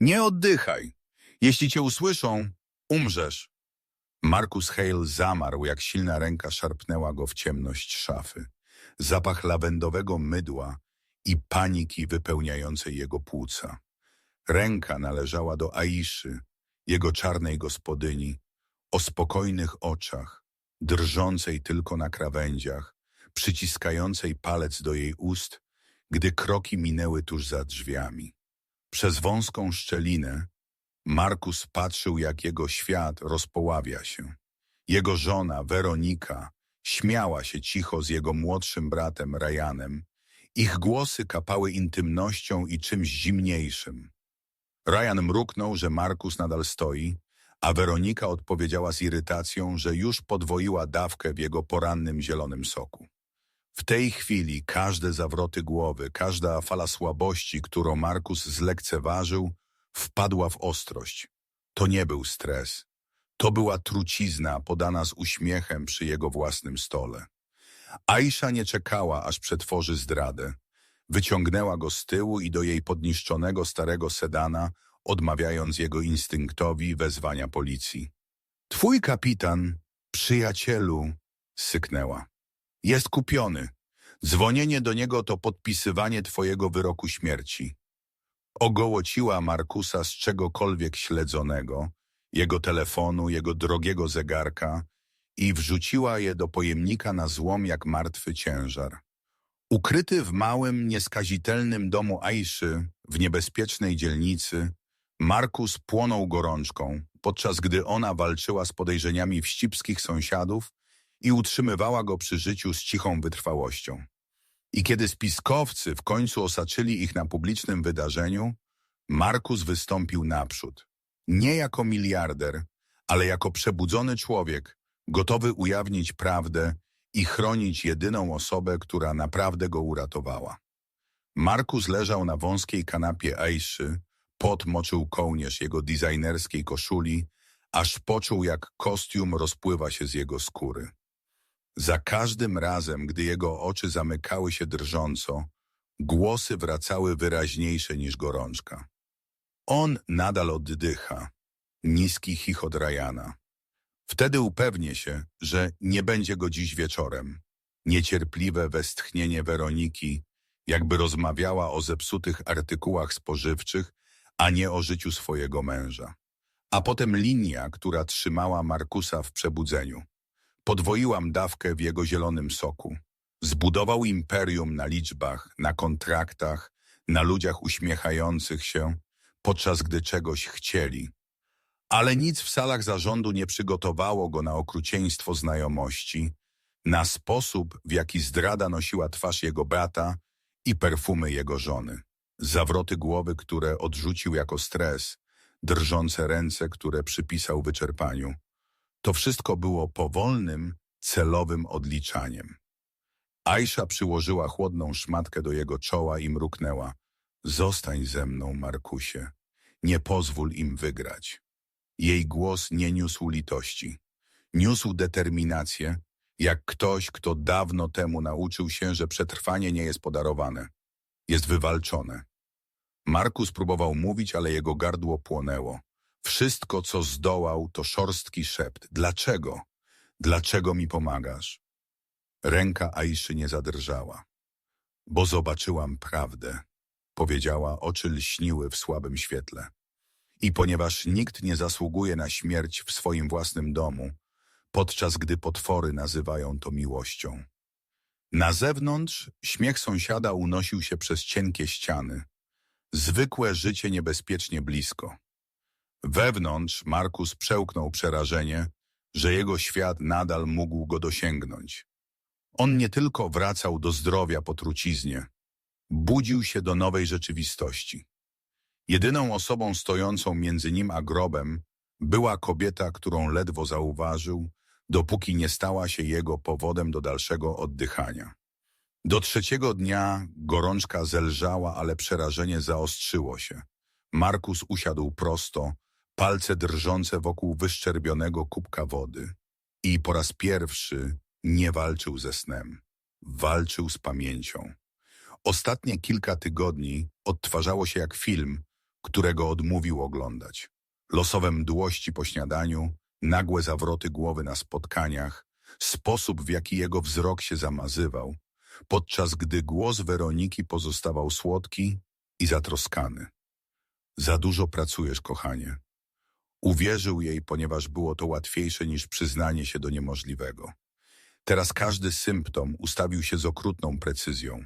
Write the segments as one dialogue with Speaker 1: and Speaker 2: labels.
Speaker 1: Nie oddychaj. Jeśli cię usłyszą, umrzesz. Markus Hale zamarł, jak silna ręka szarpnęła go w ciemność szafy. Zapach lawendowego mydła i paniki wypełniającej jego płuca. Ręka należała do Aiszy, jego czarnej gospodyni, o spokojnych oczach, drżącej tylko na krawędziach, przyciskającej palec do jej ust, gdy kroki minęły tuż za drzwiami. Przez wąską szczelinę Markus patrzył, jak jego świat rozpoławia się. Jego żona, Weronika, śmiała się cicho z jego młodszym bratem, Ryanem. Ich głosy kapały intymnością i czymś zimniejszym. Ryan mruknął, że Markus nadal stoi, a Weronika odpowiedziała z irytacją, że już podwoiła dawkę w jego porannym zielonym soku. W tej chwili każde zawroty głowy, każda fala słabości, którą Markus zlekceważył, wpadła w ostrość. To nie był stres. To była trucizna podana z uśmiechem przy jego własnym stole. Aisha nie czekała, aż przetworzy zdradę. Wyciągnęła go z tyłu i do jej podniszczonego starego sedana, odmawiając jego instynktowi wezwania policji. Twój kapitan, przyjacielu, syknęła. Jest kupiony. Dzwonienie do niego to podpisywanie twojego wyroku śmierci. Ogołociła Markusa z czegokolwiek śledzonego, jego telefonu, jego drogiego zegarka i wrzuciła je do pojemnika na złom jak martwy ciężar. Ukryty w małym, nieskazitelnym domu Aiszy, w niebezpiecznej dzielnicy, Markus płonął gorączką, podczas gdy ona walczyła z podejrzeniami wścibskich sąsiadów i utrzymywała go przy życiu z cichą wytrwałością. I kiedy spiskowcy w końcu osaczyli ich na publicznym wydarzeniu, Markus wystąpił naprzód. Nie jako miliarder, ale jako przebudzony człowiek, gotowy ujawnić prawdę i chronić jedyną osobę, która naprawdę go uratowała. Markus leżał na wąskiej kanapie Aiszy, pot moczył kołnierz jego designerskiej koszuli, aż poczuł, jak kostium rozpływa się z jego skóry. Za każdym razem, gdy jego oczy zamykały się drżąco, głosy wracały wyraźniejsze niż gorączka. On nadal oddycha. Niski chichot Ryana. Wtedy upewnię się, że nie będzie go dziś wieczorem. Niecierpliwe westchnienie Weroniki, jakby rozmawiała o zepsutych artykułach spożywczych, a nie o życiu swojego męża. A potem linia, która trzymała Markusa w przebudzeniu. Podwoiłam dawkę w jego zielonym soku. Zbudował imperium na liczbach, na kontraktach, na ludziach uśmiechających się, podczas gdy czegoś chcieli. Ale nic w salach zarządu nie przygotowało go na okrucieństwo znajomości, na sposób, w jaki zdrada nosiła twarz jego brata i perfumy jego żony. Zawroty głowy, które odrzucił jako stres, drżące ręce, które przypisał wyczerpaniu. To wszystko było powolnym, celowym odliczaniem. Aisza przyłożyła chłodną szmatkę do jego czoła i mruknęła. Zostań ze mną, Markusie. Nie pozwól im wygrać. Jej głos nie niósł litości. Niósł determinację, jak ktoś, kto dawno temu nauczył się, że przetrwanie nie jest podarowane. Jest wywalczone. Markus próbował mówić, ale jego gardło płonęło. Wszystko, co zdołał, to szorstki szept. Dlaczego? Dlaczego mi pomagasz? Ręka Aiszy nie zadrżała. Bo zobaczyłam prawdę, powiedziała, oczy lśniły w słabym świetle. I ponieważ nikt nie zasługuje na śmierć w swoim własnym domu, podczas gdy potwory nazywają to miłością. Na zewnątrz śmiech sąsiada unosił się przez cienkie ściany. Zwykłe życie niebezpiecznie blisko. Wewnątrz Markus przełknął przerażenie, że jego świat nadal mógł go dosięgnąć. On nie tylko wracał do zdrowia po truciznie, budził się do nowej rzeczywistości. Jedyną osobą stojącą między nim a grobem była kobieta, którą ledwo zauważył, dopóki nie stała się jego powodem do dalszego oddychania. Do trzeciego dnia gorączka zelżała, ale przerażenie zaostrzyło się. Markus usiadł prosto, palce drżące wokół wyszczerbionego kubka wody. I po raz pierwszy nie walczył ze snem. Walczył z pamięcią. Ostatnie kilka tygodni odtwarzało się jak film, którego odmówił oglądać. Losowe mdłości po śniadaniu, nagłe zawroty głowy na spotkaniach, sposób w jaki jego wzrok się zamazywał, podczas gdy głos Weroniki pozostawał słodki i zatroskany. Za dużo pracujesz, kochanie. Uwierzył jej, ponieważ było to łatwiejsze niż przyznanie się do niemożliwego. Teraz każdy symptom ustawił się z okrutną precyzją.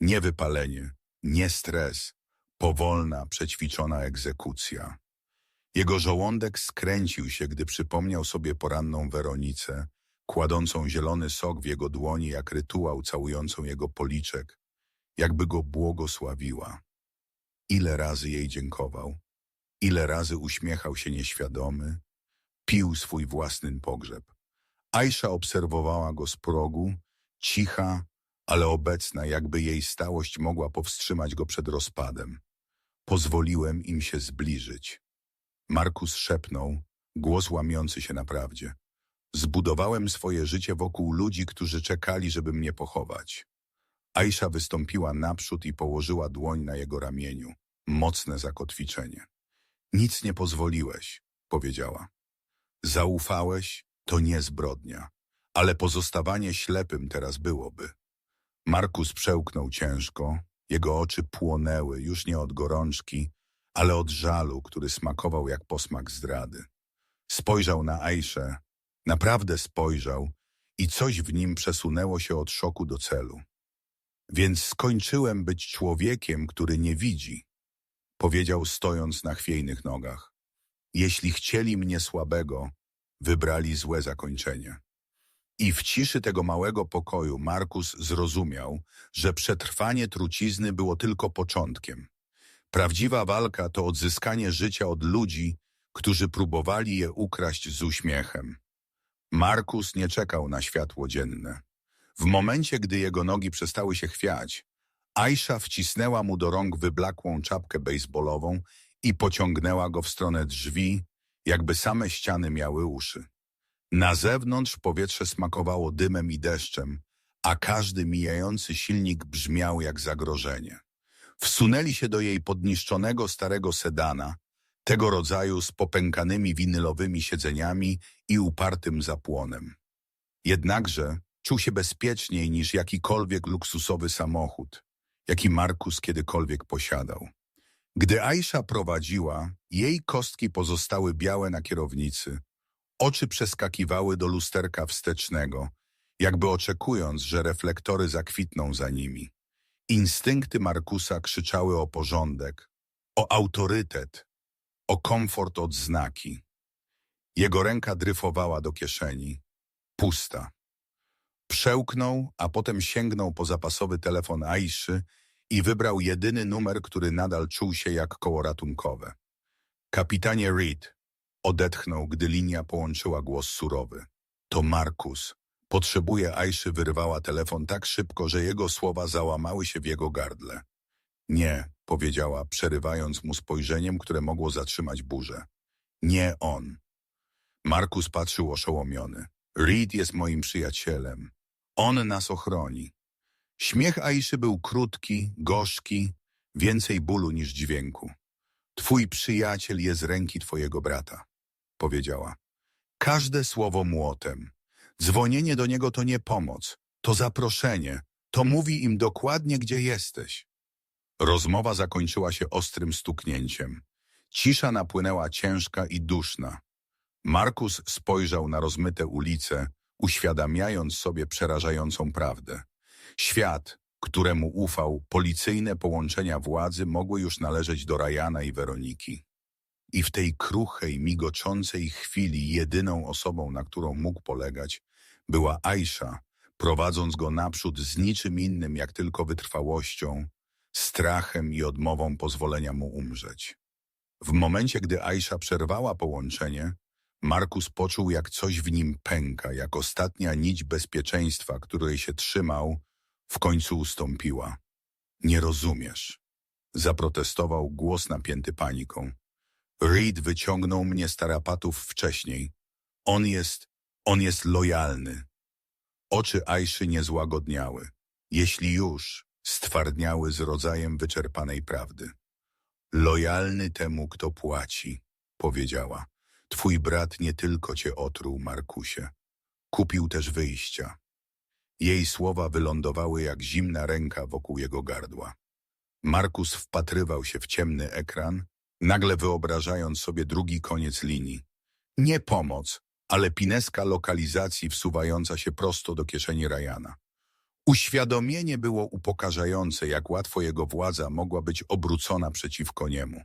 Speaker 1: Nie wypalenie, nie stres, powolna, przećwiczona egzekucja. Jego żołądek skręcił się, gdy przypomniał sobie poranną Weronicę, kładącą zielony sok w jego dłoni jak rytuał całującą jego policzek, jakby go błogosławiła. Ile razy jej dziękował, ile razy uśmiechał się nieświadomy, pił swój własny pogrzeb. Aisza obserwowała go z progu, cicha, ale obecna, jakby jej stałość mogła powstrzymać go przed rozpadem. Pozwoliłem im się zbliżyć. Markus szepnął, głos łamiący się na prawdzie. Zbudowałem swoje życie wokół ludzi, którzy czekali, żeby mnie pochować. Aisza wystąpiła naprzód i położyła dłoń na jego ramieniu. Mocne zakotwiczenie. Nic nie pozwoliłeś, powiedziała. Zaufałeś, to nie zbrodnia, ale pozostawanie ślepym teraz byłoby. Markus przełknął ciężko, jego oczy płonęły już nie od gorączki, ale od żalu, który smakował jak posmak zdrady. Spojrzał na Aiszę, naprawdę spojrzał i coś w nim przesunęło się od szoku do celu. Więc skończyłem być człowiekiem, który nie widzi, powiedział stojąc na chwiejnych nogach. Jeśli chcieli mnie słabego, wybrali złe zakończenie. I w ciszy tego małego pokoju Markus zrozumiał, że przetrwanie trucizny było tylko początkiem. Prawdziwa walka to odzyskanie życia od ludzi, którzy próbowali je ukraść z uśmiechem. Markus nie czekał na światło dzienne. W momencie, gdy jego nogi przestały się chwiać, Aisza wcisnęła mu do rąk wyblakłą czapkę bejsbolową i pociągnęła go w stronę drzwi, jakby same ściany miały uszy. Na zewnątrz powietrze smakowało dymem i deszczem, a każdy mijający silnik brzmiał jak zagrożenie. Wsunęli się do jej podniszczonego starego sedana, tego rodzaju z popękanymi winylowymi siedzeniami i upartym zapłonem. Jednakże czuł się bezpieczniej niż jakikolwiek luksusowy samochód, jaki Markus kiedykolwiek posiadał. Gdy Aisza prowadziła, jej kostki pozostały białe na kierownicy, oczy przeskakiwały do lusterka wstecznego, jakby oczekując, że reflektory zakwitną za nimi. Instynkty Markusa krzyczały o porządek, o autorytet, o komfort od znaki. Jego ręka dryfowała do kieszeni, pusta. Przełknął, a potem sięgnął po zapasowy telefon Aiszy i wybrał jedyny numer, który nadal czuł się jak koło ratunkowe. Kapitanie Reed, odetchnął, gdy linia połączyła głos surowy. To Markus. Potrzebuje Aiszy wyrwała telefon tak szybko, że jego słowa załamały się w jego gardle. Nie, powiedziała, przerywając mu spojrzeniem, które mogło zatrzymać burzę. Nie on. Markus patrzył oszołomiony. Reed jest moim przyjacielem. On nas ochroni. Śmiech Aiszy był krótki, gorzki, więcej bólu niż dźwięku. Twój przyjaciel jest ręki twojego brata, powiedziała. Każde słowo młotem. Dzwonienie do niego to nie pomoc, to zaproszenie, to mówi im dokładnie, gdzie jesteś. Rozmowa zakończyła się ostrym stuknięciem. Cisza napłynęła ciężka i duszna. Markus spojrzał na rozmyte ulice, uświadamiając sobie przerażającą prawdę. Świat, któremu ufał, policyjne połączenia władzy mogły już należeć do Rajana i Weroniki. I w tej kruchej, migoczącej chwili jedyną osobą, na którą mógł polegać, była Aisza, prowadząc go naprzód z niczym innym jak tylko wytrwałością, strachem i odmową pozwolenia mu umrzeć. W momencie, gdy Aisza przerwała połączenie, Markus poczuł, jak coś w nim pęka, jak ostatnia nić bezpieczeństwa, której się trzymał, w końcu ustąpiła. Nie rozumiesz. Zaprotestował głos napięty paniką. Reed wyciągnął mnie z tarapatów wcześniej. On jest, on jest lojalny. Oczy Ajszy nie złagodniały. Jeśli już, stwardniały z rodzajem wyczerpanej prawdy. Lojalny temu, kto płaci, powiedziała. Twój brat nie tylko cię otruł, Markusie. Kupił też wyjścia. Jej słowa wylądowały jak zimna ręka wokół jego gardła. Markus wpatrywał się w ciemny ekran, nagle wyobrażając sobie drugi koniec linii. Nie pomoc, ale pineska lokalizacji wsuwająca się prosto do kieszeni Ryana. Uświadomienie było upokarzające, jak łatwo jego władza mogła być obrócona przeciwko niemu.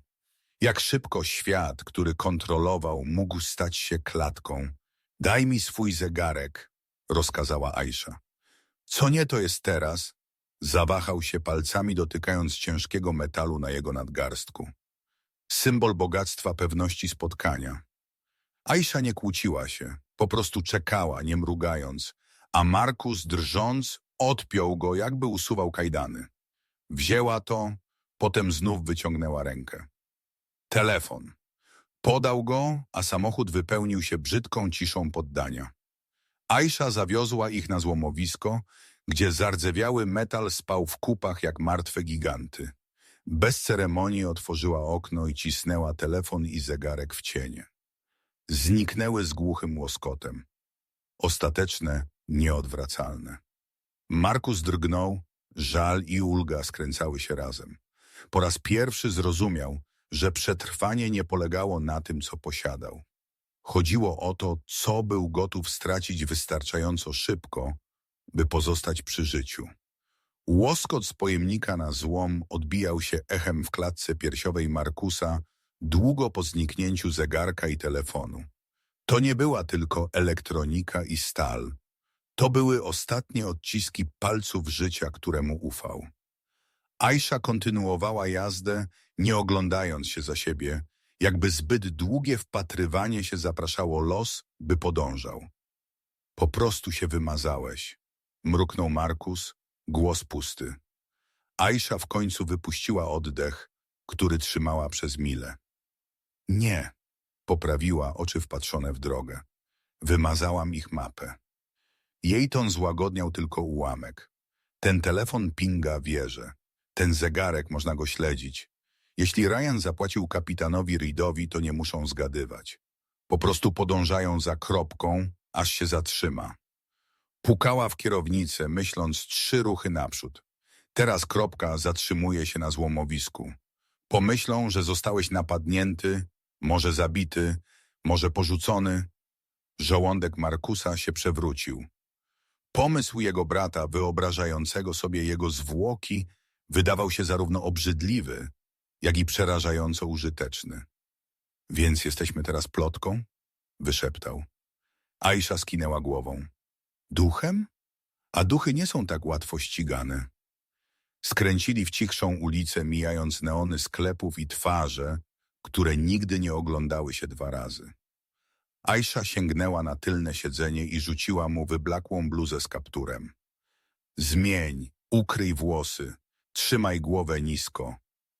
Speaker 1: Jak szybko świat, który kontrolował, mógł stać się klatką. Daj mi swój zegarek, rozkazała Aisha. Co nie to jest teraz? Zawahał się palcami dotykając ciężkiego metalu na jego nadgarstku. Symbol bogactwa pewności spotkania. Aisha nie kłóciła się, po prostu czekała, nie mrugając, a Markus, drżąc, odpiął go, jakby usuwał kajdany. Wzięła to, potem znów wyciągnęła rękę. Telefon. Podał go, a samochód wypełnił się brzydką ciszą poddania. Aisha zawiozła ich na złomowisko, gdzie zardzewiały metal spał w kupach jak martwe giganty. Bez ceremonii otworzyła okno i cisnęła telefon i zegarek w cienie. Zniknęły z głuchym łoskotem. Ostateczne, nieodwracalne. Markus drgnął, żal i ulga skręcały się razem. Po raz pierwszy zrozumiał, że przetrwanie nie polegało na tym, co posiadał. Chodziło o to, co był gotów stracić wystarczająco szybko, by pozostać przy życiu. Łoskot z pojemnika na złom odbijał się echem w klatce piersiowej Markusa długo po zniknięciu zegarka i telefonu. To nie była tylko elektronika i stal. To były ostatnie odciski palców życia, któremu ufał. Aisha kontynuowała jazdę, nie oglądając się za siebie, jakby zbyt długie wpatrywanie się zapraszało los, by podążał. Po prostu się wymazałeś, mruknął Markus, głos pusty. Aisha w końcu wypuściła oddech, który trzymała przez mile. Nie, poprawiła oczy wpatrzone w drogę. Wymazałam ich mapę. Jej ton złagodniał tylko ułamek. Ten telefon pinga wieże. Ten zegarek można go śledzić. Jeśli Ryan zapłacił kapitanowi Reedowi, to nie muszą zgadywać. Po prostu podążają za kropką, aż się zatrzyma. Pukała w kierownicę, myśląc trzy ruchy naprzód. Teraz kropka zatrzymuje się na złomowisku. Pomyślą, że zostałeś napadnięty, może zabity, może porzucony. Żołądek Markusa się przewrócił. Pomysł jego brata, wyobrażającego sobie jego zwłoki, wydawał się zarówno obrzydliwy, jak i przerażająco użyteczny. Więc jesteśmy teraz plotką? Wyszeptał. Aisha skinęła głową. Duchem? A duchy nie są tak łatwo ścigane. Skręcili w cichszą ulicę, mijając neony sklepów i twarze, które nigdy nie oglądały się dwa razy. Aisha sięgnęła na tylne siedzenie i rzuciła mu wyblakłą bluzę z kapturem. Zmień, ukryj włosy, trzymaj głowę nisko.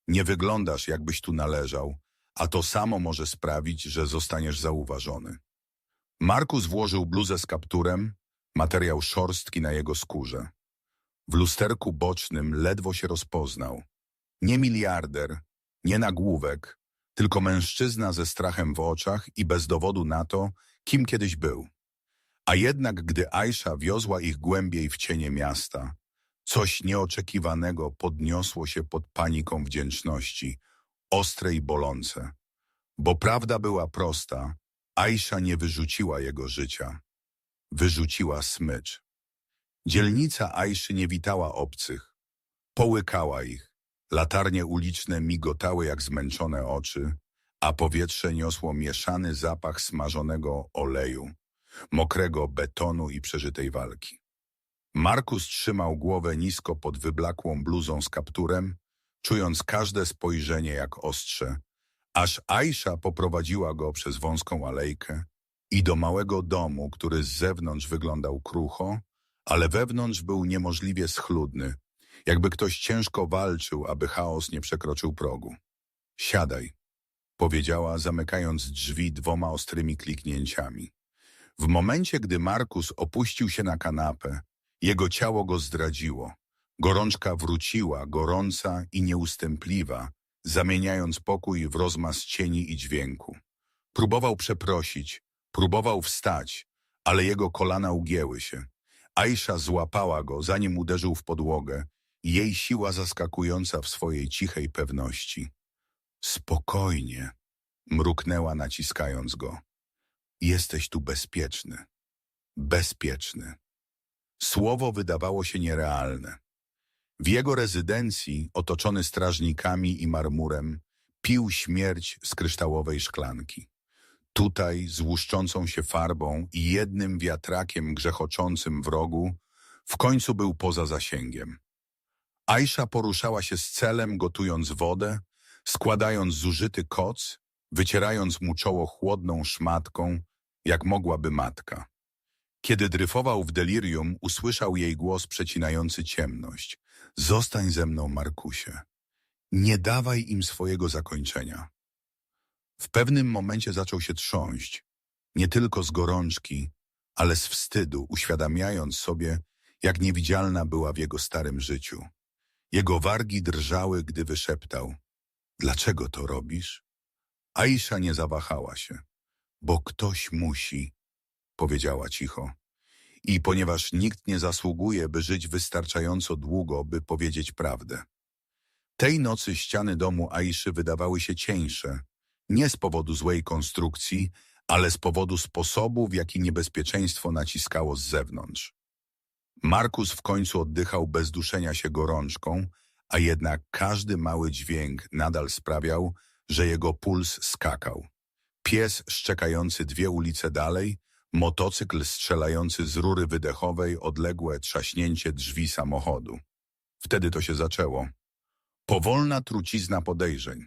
Speaker 1: Nie wyglądasz, jakbyś tu należał, a to samo może sprawić, że zostaniesz zauważony. Markus włożył bluzę z kapturem, materiał szorstki na jego skórze. W lusterku bocznym ledwo się rozpoznał. Nie miliarder, nie nagłówek, tylko mężczyzna ze strachem w oczach i bez dowodu na to, kim kiedyś był. A jednak gdy Aisha wiozła ich głębiej w cienie miasta, coś nieoczekiwanego podniosło się pod paniką wdzięczności, ostre i bolące. Bo prawda była prosta, Aisha nie wyrzuciła jego życia. Wyrzuciła smycz. Dzielnica Aiszy nie witała obcych. Połykała ich. Latarnie uliczne migotały jak zmęczone oczy, a powietrze niosło mieszany zapach smażonego oleju, mokrego betonu i przeżytej walki. Markus trzymał głowę nisko pod wyblakłą bluzą z kapturem, czując każde spojrzenie jak ostrze, aż Aisha poprowadziła go przez wąską alejkę i do małego domu, który z zewnątrz wyglądał krucho, ale wewnątrz był niemożliwie schludny, jakby ktoś ciężko walczył, aby chaos nie przekroczył progu. Siadaj, powiedziała, zamykając drzwi dwoma ostrymi kliknięciami. W momencie, gdy Markus opuścił się na kanapę, jego ciało go zdradziło. Gorączka wróciła, gorąca i nieustępliwa, zamieniając pokój w rozmaz cieni i dźwięku. Próbował przeprosić, próbował wstać, ale jego kolana ugięły się. Aisza złapała go, zanim uderzył w podłogę, jej siła zaskakująca w swojej cichej pewności. Spokojnie, mruknęła naciskając go. Jesteś tu bezpieczny. Bezpieczny. Słowo wydawało się nierealne. W jego rezydencji, otoczony strażnikami i marmurem, pił śmierć z kryształowej szklanki. Tutaj, z łuszczącą się farbą i jednym wiatrakiem grzechoczącym w rogu, w końcu był poza zasięgiem. Aisza poruszała się z celem, gotując wodę, składając zużyty koc, wycierając mu czoło chłodną szmatką, jak mogłaby matka. Kiedy dryfował w delirium, usłyszał jej głos przecinający ciemność. Zostań ze mną, Markusie. Nie dawaj im swojego zakończenia. W pewnym momencie zaczął się trząść, nie tylko z gorączki, ale z wstydu, uświadamiając sobie, jak niewidzialna była w jego starym życiu. Jego wargi drżały, gdy wyszeptał. Dlaczego to robisz? Aisza nie zawahała się. Bo ktoś musi, powiedziała cicho. I ponieważ nikt nie zasługuje, by żyć wystarczająco długo, by powiedzieć prawdę. Tej nocy ściany domu Aiszy wydawały się cieńsze, nie z powodu złej konstrukcji, ale z powodu sposobu, w jaki niebezpieczeństwo naciskało z zewnątrz. Markus w końcu oddychał bez duszenia się gorączką, a jednak każdy mały dźwięk nadal sprawiał, że jego puls skakał. Pies szczekający dwie ulice dalej, motocykl strzelający z rury wydechowej, odległe trzaśnięcie drzwi samochodu. Wtedy to się zaczęło. Powolna trucizna podejrzeń.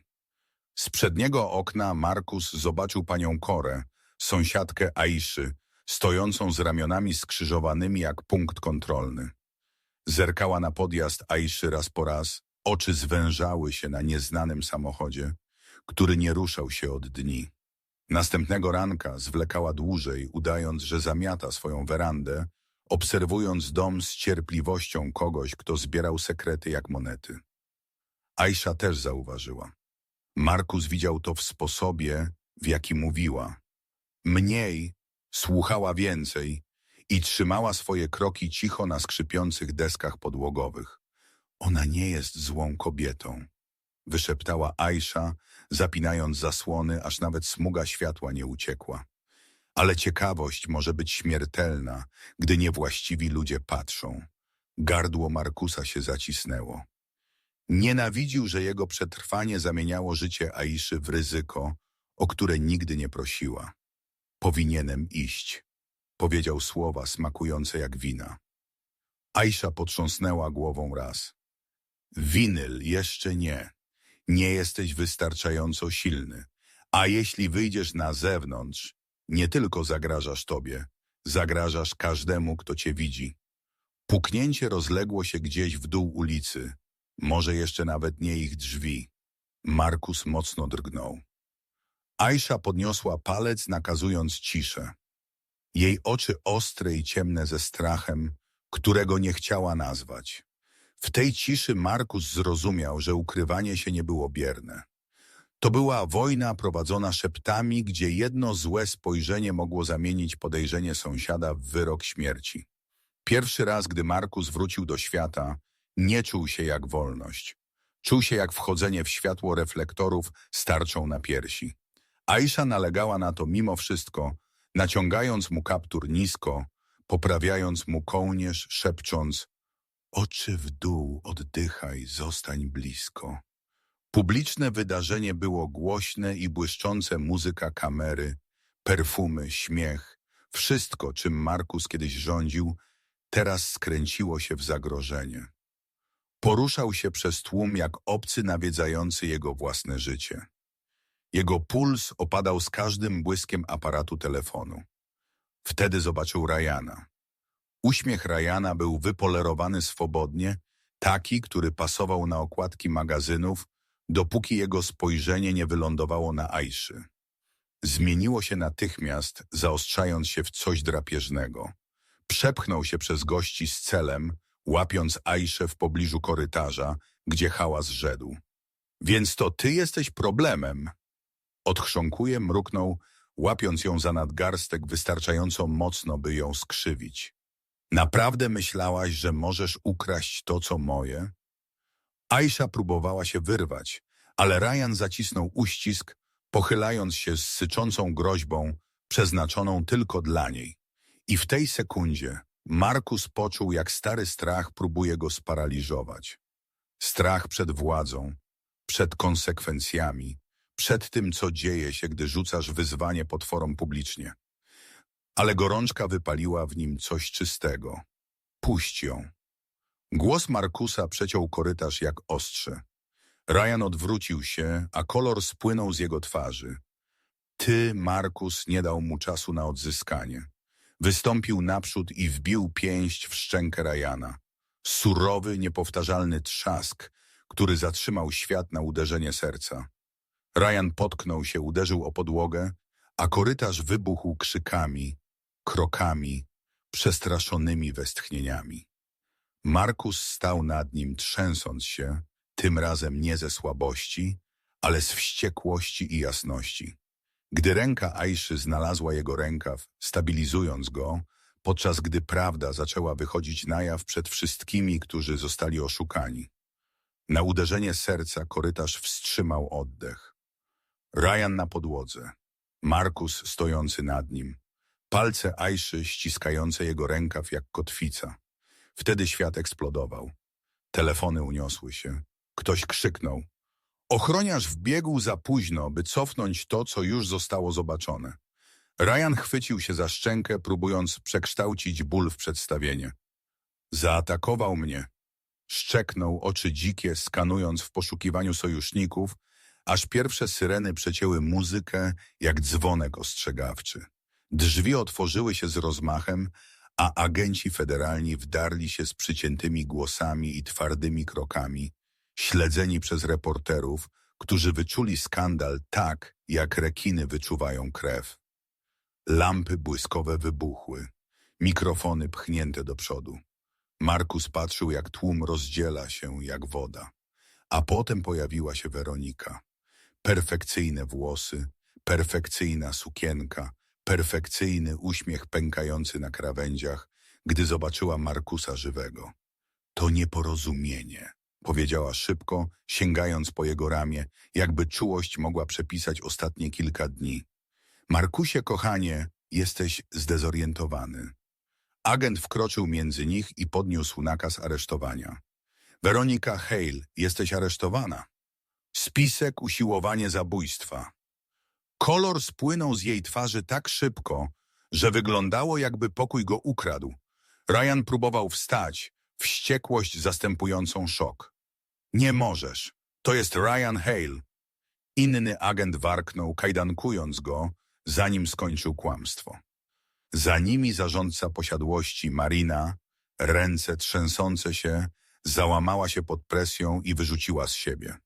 Speaker 1: Z przedniego okna Markus zobaczył panią Korę, sąsiadkę Aiszy, stojącą z ramionami skrzyżowanymi jak punkt kontrolny. Zerkała na podjazd Aiszy raz po raz, oczy zwężały się na nieznanym samochodzie, który nie ruszał się od dni. Następnego ranka zwlekała dłużej, udając, że zamiata swoją werandę, obserwując dom z cierpliwością kogoś, kto zbierał sekrety jak monety. Aisza też zauważyła. Markus widział to w sposobie, w jaki mówiła. Mniej, słuchała więcej i trzymała swoje kroki cicho na skrzypiących deskach podłogowych. Ona nie jest złą kobietą wyszeptała Aisza, zapinając zasłony, aż nawet smuga światła nie uciekła. Ale ciekawość może być śmiertelna, gdy niewłaściwi ludzie patrzą. Gardło Markusa się zacisnęło. Nienawidził, że jego przetrwanie zamieniało życie Aiszy w ryzyko, o które nigdy nie prosiła. Powinienem iść, powiedział słowa smakujące jak wina. Aisza potrząsnęła głową raz. Winyl jeszcze nie. Nie jesteś wystarczająco silny. A jeśli wyjdziesz na zewnątrz, nie tylko zagrażasz tobie, zagrażasz każdemu, kto cię widzi. Puknięcie rozległo się gdzieś w dół ulicy, może jeszcze nawet nie ich drzwi. Markus mocno drgnął. Aisza podniosła palec, nakazując ciszę. Jej oczy ostre i ciemne ze strachem, którego nie chciała nazwać. W tej ciszy Markus zrozumiał, że ukrywanie się nie było bierne. To była wojna prowadzona szeptami, gdzie jedno złe spojrzenie mogło zamienić podejrzenie sąsiada w wyrok śmierci. Pierwszy raz, gdy Markus wrócił do świata, nie czuł się jak wolność. Czuł się jak wchodzenie w światło reflektorów starczą na piersi. Aisza nalegała na to mimo wszystko, naciągając mu kaptur nisko, poprawiając mu kołnierz, szepcząc Oczy w dół, oddychaj, zostań blisko. Publiczne wydarzenie było głośne i błyszczące muzyka kamery, perfumy, śmiech. Wszystko, czym Markus kiedyś rządził, teraz skręciło się w zagrożenie. Poruszał się przez tłum jak obcy nawiedzający jego własne życie. Jego puls opadał z każdym błyskiem aparatu telefonu. Wtedy zobaczył Ryana. Uśmiech Ryana był wypolerowany swobodnie, taki, który pasował na okładki magazynów, dopóki jego spojrzenie nie wylądowało na Aiszy. Zmieniło się natychmiast, zaostrzając się w coś drapieżnego. Przepchnął się przez gości z celem, łapiąc Aiszę w pobliżu korytarza, gdzie hałas rzedł. Więc to ty jesteś problemem. Odchrząkuje, mruknął, łapiąc ją za nadgarstek wystarczająco mocno, by ją skrzywić. Naprawdę myślałaś, że możesz ukraść to, co moje? Aisha próbowała się wyrwać, ale Ryan zacisnął uścisk, pochylając się z syczącą groźbą, przeznaczoną tylko dla niej. I w tej sekundzie Markus poczuł, jak stary strach próbuje go sparaliżować. Strach przed władzą, przed konsekwencjami, przed tym, co dzieje się, gdy rzucasz wyzwanie potworom publicznie. Ale gorączka wypaliła w nim coś czystego. Puść ją. Głos Markusa przeciął korytarz jak ostrze. Ryan odwrócił się, a kolor spłynął z jego twarzy. Ty, Markus, nie dał mu czasu na odzyskanie. Wystąpił naprzód i wbił pięść w szczękę Ryana. Surowy, niepowtarzalny trzask, który zatrzymał świat na uderzenie serca. Ryan potknął się, uderzył o podłogę, a korytarz wybuchł krzykami, krokami, przestraszonymi westchnieniami. Markus stał nad nim, trzęsąc się, tym razem nie ze słabości, ale z wściekłości i jasności. Gdy ręka Aiszy znalazła jego rękaw, stabilizując go, podczas gdy prawda zaczęła wychodzić na jaw przed wszystkimi, którzy zostali oszukani. Na uderzenie serca korytarz wstrzymał oddech. Ryan na podłodze, Markus stojący nad nim, palce Aiszy ściskające jego rękaw jak kotwica. Wtedy świat eksplodował. Telefony uniosły się. Ktoś krzyknął. Ochroniarz wbiegł za późno, by cofnąć to, co już zostało zobaczone. Ryan chwycił się za szczękę, próbując przekształcić ból w przedstawienie. Zaatakował mnie. Szczeknął oczy dzikie, skanując w poszukiwaniu sojuszników, aż pierwsze syreny przecięły muzykę jak dzwonek ostrzegawczy. Drzwi otworzyły się z rozmachem, a agenci federalni wdarli się z przyciętymi głosami i twardymi krokami, śledzeni przez reporterów, którzy wyczuli skandal tak, jak rekiny wyczuwają krew. Lampy błyskowe wybuchły, mikrofony pchnięte do przodu. Markus patrzył, jak tłum rozdziela się jak woda. A potem pojawiła się Weronika. Perfekcyjne włosy, perfekcyjna sukienka, perfekcyjny uśmiech pękający na krawędziach, gdy zobaczyła Markusa żywego. To nieporozumienie, powiedziała szybko, sięgając po jego ramię, jakby czułość mogła przepisać ostatnie kilka dni. Markusie, kochanie, jesteś zdezorientowany. Agent wkroczył między nich i podniósł nakaz aresztowania. Weronika Hale, jesteś aresztowana. Spisek usiłowanie zabójstwa. Kolor spłynął z jej twarzy tak szybko, że wyglądało jakby pokój go ukradł. Ryan próbował wstać, wściekłość zastępującą szok. Nie możesz. To jest Ryan Hale. Inny agent warknął, kajdankując go, zanim skończył kłamstwo. Za nimi zarządca posiadłości Marina, ręce trzęsące się, załamała się pod presją i wyrzuciła z siebie.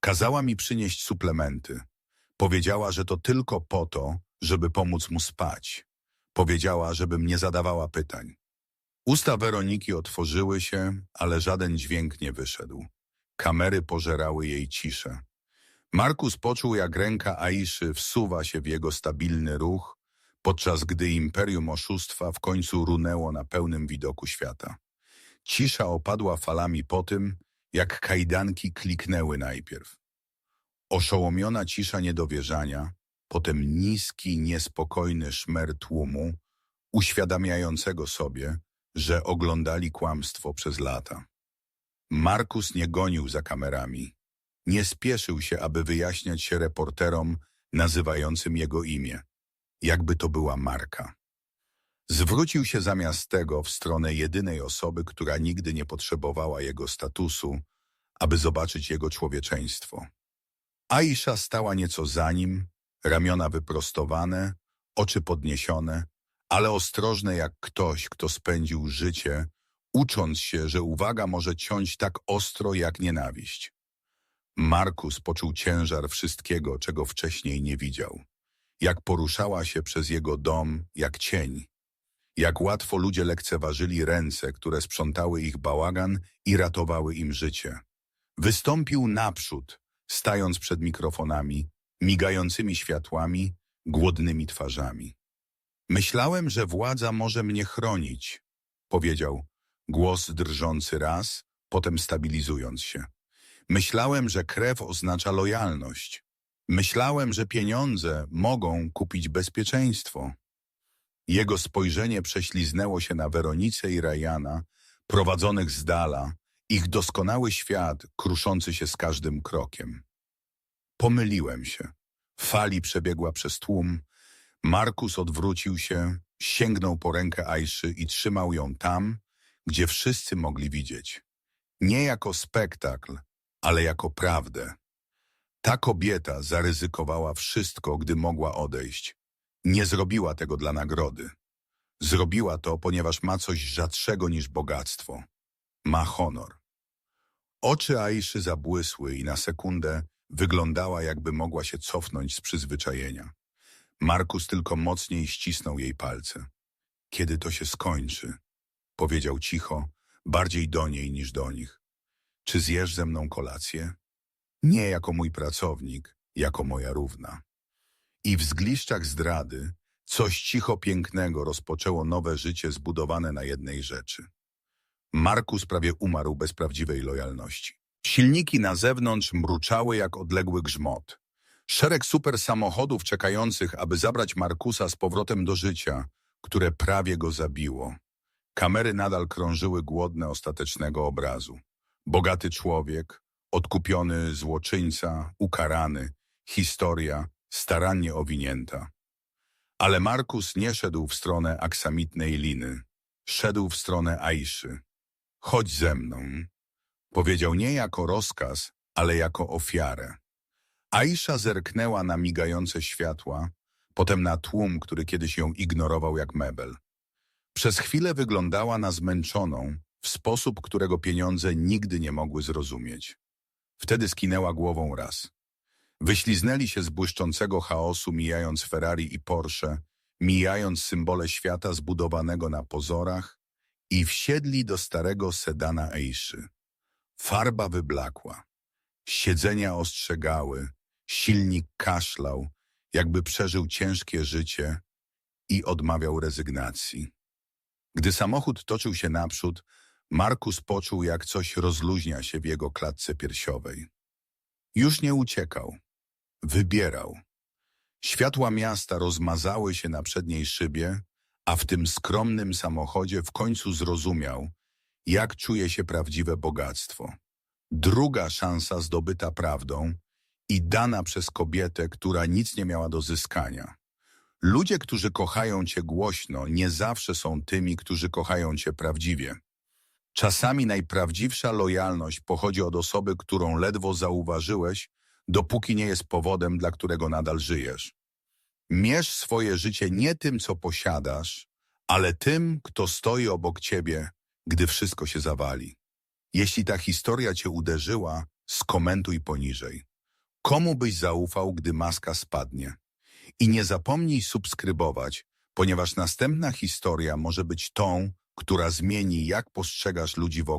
Speaker 1: Kazała mi przynieść suplementy. Powiedziała, że to tylko po to, żeby pomóc mu spać. Powiedziała, żebym nie zadawała pytań. Usta Weroniki otworzyły się, ale żaden dźwięk nie wyszedł. Kamery pożerały jej ciszę. Markus poczuł, jak ręka Aiszy wsuwa się w jego stabilny ruch, podczas gdy imperium oszustwa w końcu runęło na pełnym widoku świata. Cisza opadła falami po tym, jak kajdanki kliknęły najpierw. Oszołomiona cisza niedowierzania, potem niski, niespokojny szmer tłumu, uświadamiającego sobie, że oglądali kłamstwo przez lata. Markus nie gonił za kamerami. Nie spieszył się, aby wyjaśniać się reporterom nazywającym jego imię, jakby to była marka. Zwrócił się zamiast tego w stronę jedynej osoby, która nigdy nie potrzebowała jego statusu, aby zobaczyć jego człowieczeństwo. Aisha stała nieco za nim, ramiona wyprostowane, oczy podniesione, ale ostrożne jak ktoś, kto spędził życie, ucząc się, że uwaga może ciąć tak ostro jak nienawiść. Markus poczuł ciężar wszystkiego, czego wcześniej nie widział. Jak poruszała się przez jego dom, jak cień. Jak łatwo ludzie lekceważyli ręce, które sprzątały ich bałagan i ratowały im życie. Wystąpił naprzód, stając przed mikrofonami, migającymi światłami, głodnymi twarzami. Myślałem, że władza może mnie chronić, powiedział, głos drżący raz, potem stabilizując się. Myślałem, że krew oznacza lojalność. Myślałem, że pieniądze mogą kupić bezpieczeństwo. Jego spojrzenie prześliznęło się na Weronicę i Rajana, prowadzonych z dala, ich doskonały świat kruszący się z każdym krokiem. Pomyliłem się. Fali przebiegła przez tłum. Markus odwrócił się, sięgnął po rękę Ajszy i trzymał ją tam, gdzie wszyscy mogli widzieć. Nie jako spektakl, ale jako prawdę. Ta kobieta zaryzykowała wszystko, gdy mogła odejść. Nie zrobiła tego dla nagrody. Zrobiła to, ponieważ ma coś rzadszego niż bogactwo. Ma honor. Oczy Aiszy zabłysły i na sekundę wyglądała, jakby mogła się cofnąć z przyzwyczajenia. Markus tylko mocniej ścisnął jej palce. Kiedy to się skończy? Powiedział cicho, bardziej do niej niż do nich. Czy zjesz ze mną kolację? Nie jako mój pracownik, jako moja równa. I w zgliszczach zdrady coś cicho pięknego rozpoczęło nowe życie zbudowane na jednej rzeczy. Markus prawie umarł bez prawdziwej lojalności. Silniki na zewnątrz mruczały jak odległy grzmot. Szereg super samochodów czekających, aby zabrać Markusa z powrotem do życia, które prawie go zabiło. Kamery nadal krążyły głodne ostatecznego obrazu. Bogaty człowiek, odkupiony złoczyńca, ukarany, historia starannie owinięta. Ale Markus nie szedł w stronę aksamitnej liny. Szedł w stronę Aiszy. Chodź ze mną. Powiedział nie jako rozkaz, ale jako ofiarę. Aisza zerknęła na migające światła, potem na tłum, który kiedyś ją ignorował jak mebel. Przez chwilę wyglądała na zmęczoną, w sposób, którego pieniądze nigdy nie mogły zrozumieć. Wtedy skinęła głową raz. Wyśliznęli się z błyszczącego chaosu, mijając Ferrari i Porsche, mijając symbole świata zbudowanego na pozorach i wsiedli do starego sedana Eiszy. Farba wyblakła. Siedzenia ostrzegały, silnik kaszlał, jakby przeżył ciężkie życie i odmawiał rezygnacji. Gdy samochód toczył się naprzód, Markus poczuł, jak coś rozluźnia się w jego klatce piersiowej. Już nie uciekał. Wybierał. Światła miasta rozmazały się na przedniej szybie, a w tym skromnym samochodzie w końcu zrozumiał, jak czuje się prawdziwe bogactwo. Druga szansa zdobyta prawdą i dana przez kobietę, która nic nie miała do zyskania. Ludzie, którzy kochają cię głośno, nie zawsze są tymi, którzy kochają cię prawdziwie. Czasami najprawdziwsza lojalność pochodzi od osoby, którą ledwo zauważyłeś, dopóki nie jest powodem, dla którego nadal żyjesz. Mierz swoje życie nie tym, co posiadasz, ale tym, kto stoi obok ciebie, gdy wszystko się zawali. Jeśli ta historia cię uderzyła, skomentuj poniżej. Komu byś zaufał, gdy maska spadnie? I nie zapomnij subskrybować, ponieważ następna historia może być tą, która zmieni, jak postrzegasz ludzi wokół.